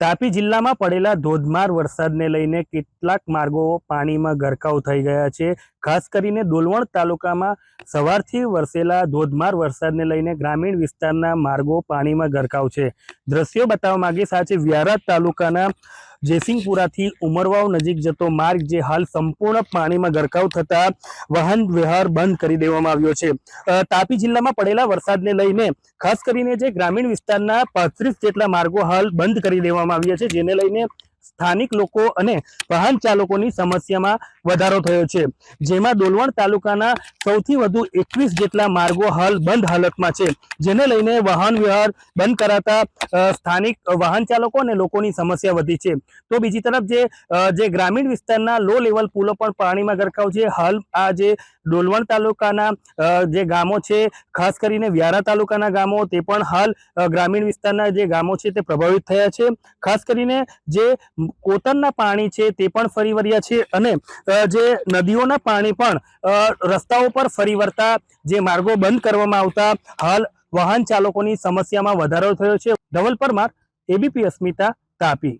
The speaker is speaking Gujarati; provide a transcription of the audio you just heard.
તાપી જિલ્લામાં પડેલા ધોધમાર વરસાદને લઈને કેટલાક માર્ગો પાણીમાં ગરકાવ થઈ ગયા છે. ખાસ કરીને ડોલવણ તાલુકામાં સવારથી વરસેલા ધોધમાર વરસાદને લઈને ગ્રામીણ વિસ્તારના માર્ગો પાણીમાં ગરકાવ છે. દ્રશ્યો બતાવવા માંગે સાચે વ્યારા તાલુકાના જેસિંગપુરાથી ઉમરવાવ નજીક જતો માર્ગ જે હાલ સંપૂર્ણ પાણીમાં ગરકાવ થતા વાહન વ્યવહાર બંધ કરી દેવામાં આવ્યો છે. તાપી જિલ્લામાં પડેલા વરસાદને લઈને ખાસ કરીને જે ગ્રામીણ વિસ્તારના પાંત્રીસ જેટલા માર્ગો હાલ બંધ કરી દેવામાં આવ્યા છે, જેને લઈને સ્થાનિક લોકો અને વાહન ચાલકોની સમસ્યામાં વધારો થયો છે. જેમાં ડોલવણ તાલુકાના સૌથી વધુ એકવીસ જેટલા માર્ગો હાલ બંધ હાલતમાં છે. જેને લઈને વાહન વ્યવહાર બંધ કરાતા સ્થાનિક વાહન ચાલકો અને લોકોની સમસ્યા વધી છે. તો બીજી તરફ જે ગ્રામીણ વિસ્તારના લો લેવલ પુલો પણ પાણીમાં ગરકાવ છે. હાલ આ જે ડોલવણ તાલુકાના જે ગામો છે, ખાસ કરીને વ્યારા તાલુકાના ગામો, તે પણ હાલ ગ્રામીણ વિસ્તારના જે ગામો છે તે પ્રભાવિત થયા છે. ખાસ કરીને જે કોતરના પાણી છે તે પણ ફરી વળ્યા છે અને જે નદીઓના પાણી પણ રસ્તાઓ પર ફરી વળતા જે માર્ગો બંધ કરવામાં આવતા, હાલ વાહન ચાલકોની સમસ્યામાં વધારો થયો છે. ધવલ પરમાર, એબીપી અસ્મિતા, તાપી.